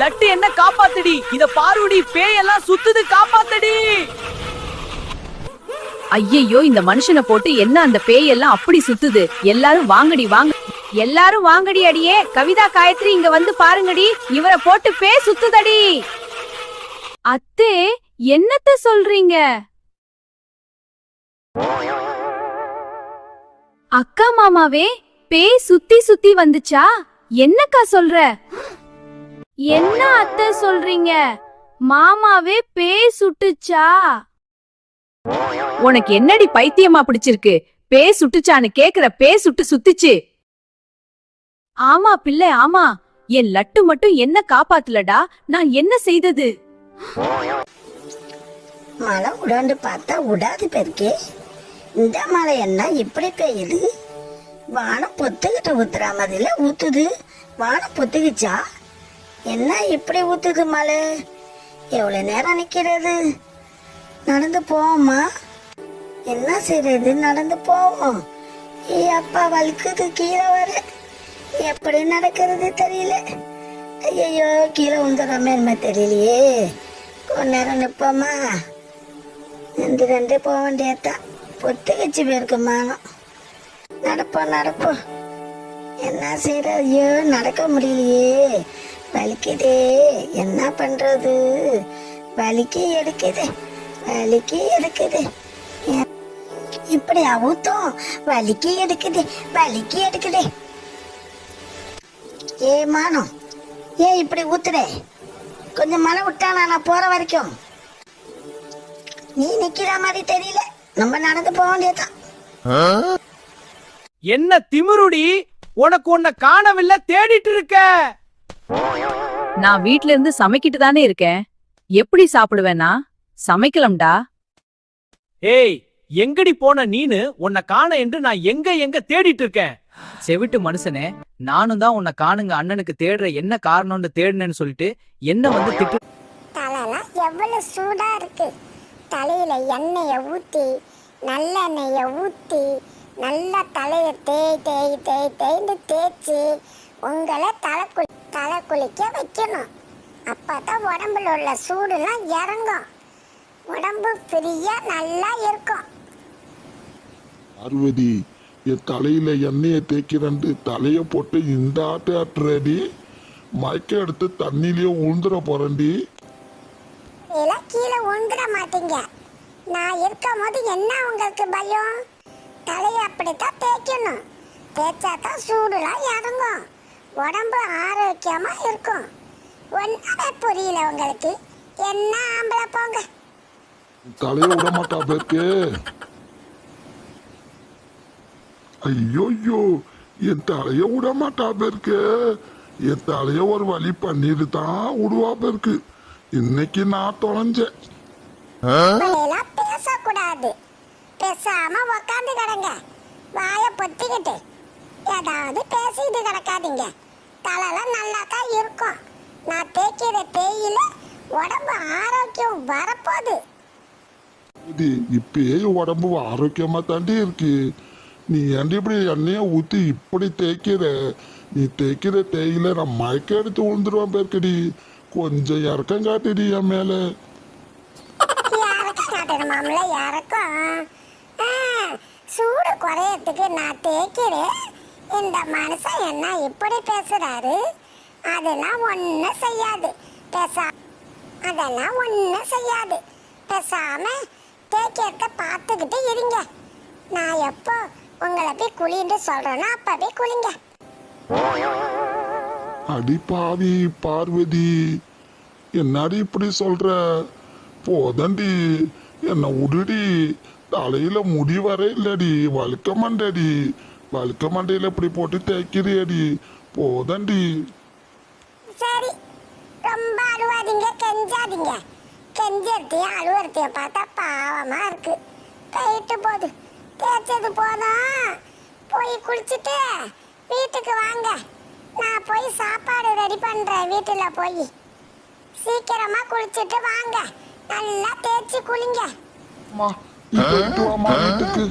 லட்டு என்ன காப்பாத்துடி? இத பாருடி பேயெல்லாம் சுத்துது காப்பாத்துடி. ஐயையோ இந்த மனுஷனை போட்டு என்ன அந்த பேய் எல்லாம் அப்படி சுத்துது? எல்லாரும் வாங்கடி வாங்க. எல்லாரும் வாங்கடி அடியே. கவிதா காயத்ரி இங்க வந்து பாருங்கடி. இவரை போட்டு பேய் சுத்துதடி. அத்தே என்னத்த சொல்றீங்க? அக்கா மாமாவே பேய் சுத்தி சுத்தி வந்துச்சா? என்னக்கா சொல்ற? என்ன அத்தை சொல்றீங்க? மாமாவே பேய் சுட்டுச்சா? உனக்கு என்னடி பைத்தியமா பிடிச்சிருக்கு? பேய் சுட்டுச்சான்னு கேக்குற பேய் சுட்டு சுத்துச்சு. ஆமா பிள்ளை ஆமா. என் லட்டு மட்டும் என்ன காப்பாத்தலடா? நான் என்ன செய்தது? மழை உடாண்டு பார்த்தா உடாது பெருக்கே. இந்த மழை என்ன இப்படி பெய்யுது? வானம் பொத்துக்கிட்ட ஊத்துற மாதிரில ஊத்துது. வானம் பொத்துக்குச்சா? என்ன இப்படி ஊத்துது மழை எவ்வளோ நேரம் நிற்கிறது நடந்து போவோமா? என்ன செய்யறது நடந்து போவோம். ஏ அப்பா வலிக்குது கீழே வர. எப்படி நடக்கிறது தெரியல. ஐயோ கீழே உந்துடுறமே என்ன தெரியலையே. கொஞ்ச நேரம் நிற்போமா ரெண்டு ரெண்டு போக வேண்டியதான் பொத்துக்கிச்சு வச்சு போயிருக்கு மானம். நடப்போம் நடப்போம். என்ன செய்யற ஐயோ நடக்க முடியலையே. வலிக்குதே. என்ன பண்றது? வலிக்கு எடுக்குது. வலிக்கு எடுக்குது. இப்படி அவுத்தோம் வலிக்கு எடுக்குது. வலிக்கு எடுக்குது. ஏ மானம் ஏன் இப்படி ஊத்துறே? கொஞ்சம் மழை விட்டானா நான் போற வரைக்கும்? நீ நிக்கிற மாதிரி தெரியல. நம்ம நடந்து போக வேண்டியதுதான். என்ன திமிருடி? உனக்கு உன்னை காணவில்லை தேடிட்டு இருக்க. நான் வீட்ல இருந்து சமைக்கிட்டு தானே இருக்கேன். எப்படி சாப்பிடுவேனா சமைக்கலம்டா. ஏய் எங்கடி போன நீனு? உன்னை காண என்று நான் எங்க எங்க தேடிட்டு இருக்கேன்? செவிட்டு மனுஷனே நானும் தான் உன்னை காணுங்க அண்ணனுக்கு தேடுற என்ன காரணம்னு தேடுனேன்னு சொல்லிட்டு என்ன வந்து திட்டு தலைலாம் எவ்வளவு சூடா இருக்கு. தலையில எண்ணெயை ஊத்தி நல்லெண்ணெயை ஊத்தி நல்லா தலையை தேய் தேய் தேய் தேய்ந்து தேய்ச்சி உங்களை தலை குளி தலை குளிக்க வைக்கணும். அப்பதான் உடம்புல உள்ள சூடுலாம் இறங்கும். உடம்பு ஃப்ரீயா நல்லா இருக்கும். பார்வதி என் தலையில எண்ணெயை தேய்க்கிறண்டு தலைய போட்டு இந்த ஆட்டு ஆட்டுறடி மயக்க எடுத்து தண்ணியிலேயே உழுந்துட போறேன்டி. இதெல்லாம் கீழே உழுந்துட மாட்டீங்க. நான் இருக்கும் போது என்ன உங்களுக்கு பயம்? தலையை அப்படித்தான் தேய்க்கணும். தேய்ச்சா தான் சூடுலாம் இறங்கும். உடம்பு ஆரோக்கியமா இருக்கும். ஒன்றுமே புரியல உங்களுக்கு. என்ன ஆம்பளை போங்க. தலைய விட மாட்டா பேருக்கு. ஐயோ என் தலைய விட மாட்டா பேருக்கு. என் தலைய ஒரு வழி பண்ணிட்டு தான் விடுவா பேருக்கு. இன்னைக்கு நான் தொலைஞ்சேன். பேசக்கூடாது. பேசாம உக்காந்து கிடங்க. வாயை பொத்திக்கிட்டு. ஏதாவது பேசிட்டு கிடக்காதீங்க. தலைலாம் நல்லாக்கா இருக்கும். நான் தேய்க்கிற தேயில உடம்பு ஆரோக்கியம் வரப்போகுது. இது இப்பயே உடம்பு ஆரோக்கியமா தாண்டி இருக்கு. நீ ஏன்டி இப்படி எண்ணெய ஊத்தி இப்படி தேய்க்கிற? நீ தேய்க்கிற தேயில நான் மயக்க எடுத்து விழுந்துருவான் பேருக்கடி கொஞ்சம் இறக்கம் காட்டுடி என் மேல. யாருக்கும் சூடு குறையறதுக்கு நான் தேய்க்கிறேன். இந்த மனுஷன் என்ன இப்படி பேசுறாரு? அதெல்லாம் ஒன்றும் செய்யாது. பேசா அதெல்லாம் ஒன்றும் செய்யாது. பேசாம தேய்க்கிறத பார்த்துக்கிட்டு இருங்க. நான் எப்போ உங்களை போய் குளின்னு சொல்றேன்னா அப்போ போய் குளிங்க. அடி பாவி பார்வதி என்னடி இப்படி சொல்ற? போதண்டி என்ன உடுடி தலையில முடி வர இல்லடி வழுக்க மண்டடி வழுக்க மண்டையில இப்படி போட்டு தேய்க்கிறியடி. போதண்டி. சரி. ரொம்ப அழுவாதீங்க கெஞ்சாதீங்க. கெஞ்சத்தையும் அழுவறத்தையும் பார்த்தா பாவமா இருக்கு. போயிட்டு போகுது தேய்ச்சது போதும் போய் குளிச்சுட்டு வீட்டுக்கு வாங்க. நான் போய் சாப்பாடு ரெடி பண்றேன் வீட்டுல போய். சீக்கிரமா குளிச்சுட்டு வாங்க. நல்லா தேய்ச்சி குளிங்க. அம்மா, வாம்மா வீட்டுக்கு.